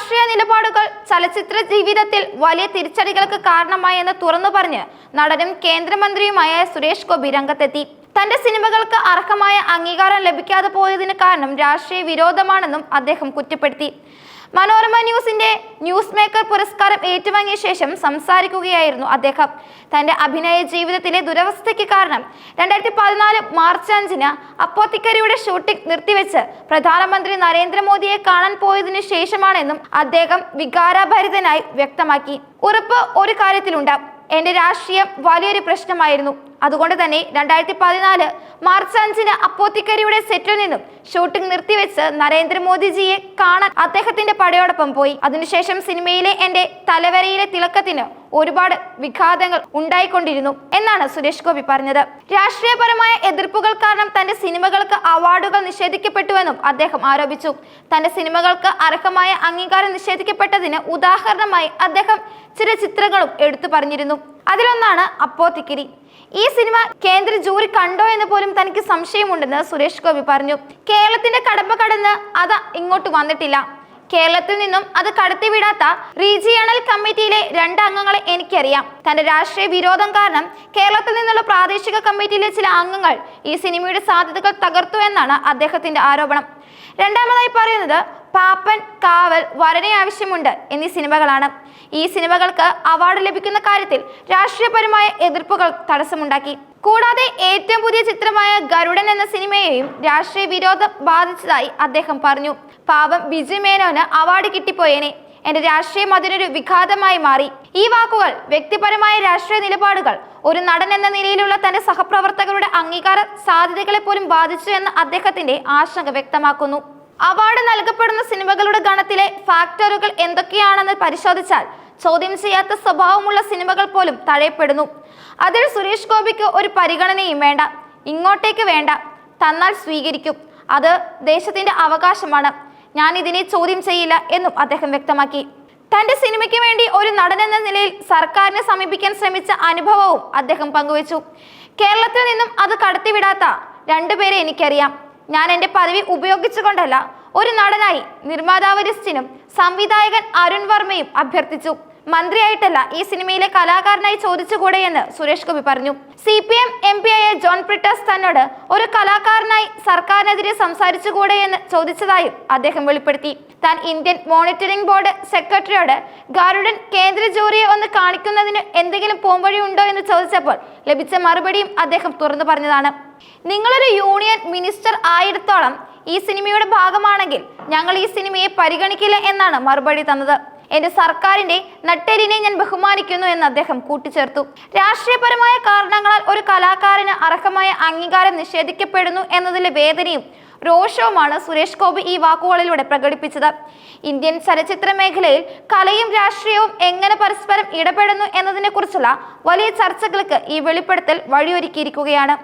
രാഷ്ട്രീയ നിലപാടുകൾ ചലച്ചിത്ര ജീവിതത്തിൽ വലിയ തിരിച്ചടികൾക്ക് കാരണമായെന്ന് തുറന്നു പറഞ്ഞ് നടനും കേന്ദ്രമന്ത്രിയുമായ സുരേഷ് ഗോപി രംഗത്തെത്തി. തന്റെ സിനിമകൾക്ക് അർഹമായ അംഗീകാരം ലഭിക്കാതെ പോയതിന് കാരണം രാഷ്ട്രീയ വിരോധമാണെന്നും അദ്ദേഹം കുറ്റപ്പെടുത്തി. മനോരമ ന്യൂസിന്റെ ന്യൂസ് മേക്കർ പുരസ്കാരം ഏറ്റുവാങ്ങിയ ശേഷം സംസാരിക്കുകയായിരുന്നു അദ്ദേഹം. തന്റെ അഭിനയ ജീവിതത്തിലെ ദുരവസ്ഥയ്ക്ക് കാരണം രണ്ടായിരത്തി പതിനാല് മാർച്ച് അഞ്ചിന് അപ്പോത്തിക്കരിയുടെ ഷൂട്ടിംഗ് നിർത്തിവെച്ച് പ്രധാനമന്ത്രി നരേന്ദ്രമോദിയെ കാണാൻ പോയതിനു ശേഷമാണെന്നും അദ്ദേഹം വികാരഭരിതനായി വ്യക്തമാക്കി. ഉറപ്പ് ഒരു കാര്യത്തിലുണ്ട് എന്റെ രാഷ്ട്രീയം വലിയൊരു പ്രശ്നമായിരുന്നു. അതുകൊണ്ട് തന്നെ രണ്ടായിരത്തി പതിനാല് മാർച്ച് അഞ്ചിന് അപ്പോത്തിക്കരിയുടെ സെറ്റിൽ നിന്നും ഷൂട്ടിംഗ് നിർത്തിവെച്ച് നരേന്ദ്രമോദിജിയെ കാണാൻ അദ്ദേഹത്തിന്റെ പടയോടൊപ്പം പോയി. അതിനുശേഷം സിനിമയിലെ എന്റെ തലവരയിലെ തിളക്കത്തിന് ഒരുപാട് വിഘാതങ്ങൾ ഉണ്ടായിക്കൊണ്ടിരുന്നു എന്നാണ് സുരേഷ് ഗോപി പറഞ്ഞത്. രാഷ്ട്രീയപരമായ എതിർപ്പുകൾ കാരണം തന്റെ സിനിമകൾക്ക് അവാർഡുകൾ നിഷേധിക്കപ്പെട്ടുവെന്നും അദ്ദേഹം ആരോപിച്ചു. തന്റെ സിനിമകൾക്ക് അർഹമായ അംഗീകാരം നിഷേധിക്കപ്പെട്ടതിന് ഉദാഹരണമായി അദ്ദേഹം ചില ചിത്രങ്ങളും എടുത്തു പറഞ്ഞിരുന്നു. അതിലൊന്നാണ് അപ്പോത്തിക്കിരി. ഈ സിനിമ കേന്ദ്ര ജൂറി കണ്ടോ എന്ന് പോലും തനിക്ക് സംശയമുണ്ടെന്ന് സുരേഷ് ഗോപി പറഞ്ഞു. കേരളത്തിന്റെ കടമ്പ കടന്ന് അത് ഇങ്ങോട്ട് വന്നിട്ടില്ല. കേരളത്തിൽ നിന്നും അത് കടത്തിവിടാത്ത റീജിയണൽ കമ്മിറ്റിയിലെ രണ്ട് അംഗങ്ങളെ എനിക്കറിയാം. തന്റെ രാഷ്ട്രീയ വിരോധം കാരണം കേരളത്തിൽ നിന്നുള്ള പ്രാദേശിക കമ്മിറ്റിയിലെ ചില അംഗങ്ങൾ ഈ സിനിമയുടെ സാധ്യതകൾ തകർത്തു എന്നാണ് അദ്ദേഹത്തിന്റെ ആരോപണം. രണ്ടാമതായി പറയുന്നത് പാപ്പൻ കാവൽ വരനെ ആവശ്യമുണ്ട് എന്നീ സിനിമകളാണ്. ഈ സിനിമകൾക്ക് അവാർഡ് ലഭിക്കുന്ന കാര്യത്തിൽ രാഷ്ട്രീയപരമായ എതിർപ്പുകൾ തടസ്സമുണ്ടാക്കി. കൂടാതെ ഏറ്റവും പുതിയ ചിത്രമായ ഗരുഡൻ എന്ന സിനിമയെയും രാഷ്ട്രീയ വിരോധം ബാധിച്ചതായി അദ്ദേഹം പറഞ്ഞു. പാപം ബിജു മേനോന് അവാർഡ് കിട്ടിപ്പോയേനെ. എന്റെ രാഷ്ട്രീയം അതിനൊരു വിഘാതമായി മാറി. ഈ വാക്കുകൾ വ്യക്തിപരമായ രാഷ്ട്രീയ നിലപാടുകൾ ഒരു നടൻ എന്ന നിലയിലുള്ള തന്റെ സഹപ്രവർത്തകരുടെ അംഗീകാര സാധ്യതകളെ പോലും ബാധിച്ചു എന്ന് അദ്ദേഹത്തിന്റെ ആശങ്ക വ്യക്തമാക്കുന്നു. അവാർഡ് നൽകപ്പെടുന്ന സിനിമകളുടെ ഗണത്തിലെ ഫാക്ടറുകൾ എന്തൊക്കെയാണെന്ന് പരിശോധിച്ചാൽ ചോദ്യം ചെയ്യാത്ത സ്വഭാവമുള്ള സിനിമകൾ പോലും തഴയപ്പെടുന്നു അതിൽ സുരേഷ് ഗോപിക്ക് ഒരു പരിഗണനയും വേണ്ട. ഇങ്ങോട്ടേക്ക് വേണ്ട. തന്നാൽ സ്വീകരിക്കും. അത് ദേശത്തിന്റെ അവകാശമാണ്. ഞാൻ ഇതിനെ ചോദ്യം ചെയ്യില്ല എന്നും അദ്ദേഹം വ്യക്തമാക്കി. തന്റെ സിനിമയ്ക്ക് വേണ്ടി ഒരു നടൻ എന്ന നിലയിൽ സർക്കാരിനെ സമീപിക്കാൻ ശ്രമിച്ച അനുഭവവും അദ്ദേഹം പങ്കുവച്ചു. കേരളത്തിൽ നിന്നും അത് കടത്തിവിടാത്ത രണ്ടുപേരെ എനിക്കറിയാം. ഞാൻ എന്റെ പദവി ഉപയോഗിച്ചുകൊണ്ടല്ല ഒരു നടനായി നിർമ്മാതാവ് ലിസ്റ്റിനും സംവിധായകൻ അരുൺ വർമ്മയും അഭ്യർത്ഥിച്ചു. മന്ത്രിയായിട്ടല്ല ഈ സിനിമയിലെ കലാകാരനായി ചോദിച്ചുകൂടെ എന്ന് സുരേഷ് ഗോപി പറഞ്ഞു. C P M M P ആയ ജോൺ പ്രിട്ടസ് തന്നോട് ഒരു കലാകാരനായി സർക്കാരിനെതിരെ സംസാരിച്ചുകൂടെ എന്ന് ചോദിച്ചതായും അദ്ദേഹം വെളിപ്പെടുത്തി. താൻ ഇന്ത്യൻ മോണിറ്ററിംഗ് ബോർഡ് സെക്രട്ടറിയോട് ഗാരുഡൻ കേന്ദ്ര ജൂറിയെ ഒന്ന് കാണിക്കുന്നതിന് എന്തെങ്കിലും പോംവഴി ഉണ്ടോ എന്ന് ചോദിച്ചപ്പോൾ ലഭിച്ച മറുപടിയും അദ്ദേഹം തുറന്നു പറഞ്ഞതാണ്. നിങ്ങളൊരു യൂണിയൻ മിനിസ്റ്റർ ആയിടത്തോളം ഈ സിനിമയുടെ ഭാഗമാണെങ്കിൽ ഞങ്ങൾ ഈ സിനിമയെ പരിഗണിക്കില്ല എന്നാണ് മറുപടി തന്നത്. എന്റെ സർക്കാരിന്റെ നട്ടെരിനെ ഞാൻ ബഹുമാനിക്കുന്നു എന്ന് അദ്ദേഹം കൂട്ടിച്ചേർത്തു. രാഷ്ട്രീയപരമായ കാരണങ്ങളാൽ ഒരു കലാകാരന് അർഹമായ അംഗീകാരം നിഷേധിക്കപ്പെടുന്നു എന്നതിലെ വേദനയും രോഷവുമാണ് സുരേഷ് ഗോപി ഈ വാക്കുകളിലൂടെ പ്രകടിപ്പിച്ചത്. ഇന്ത്യൻ ചലച്ചിത്ര മേഖലയിൽ കലയും രാഷ്ട്രീയവും എങ്ങനെ പരസ്പരം ഇടപെടുന്നു എന്നതിനെക്കുറിച്ചുള്ള വലിയ ചർച്ചകൾക്ക് ഈ വെളിപ്പെടുത്തൽ വഴിയൊരുക്കിയിരിക്കുകയാണ്.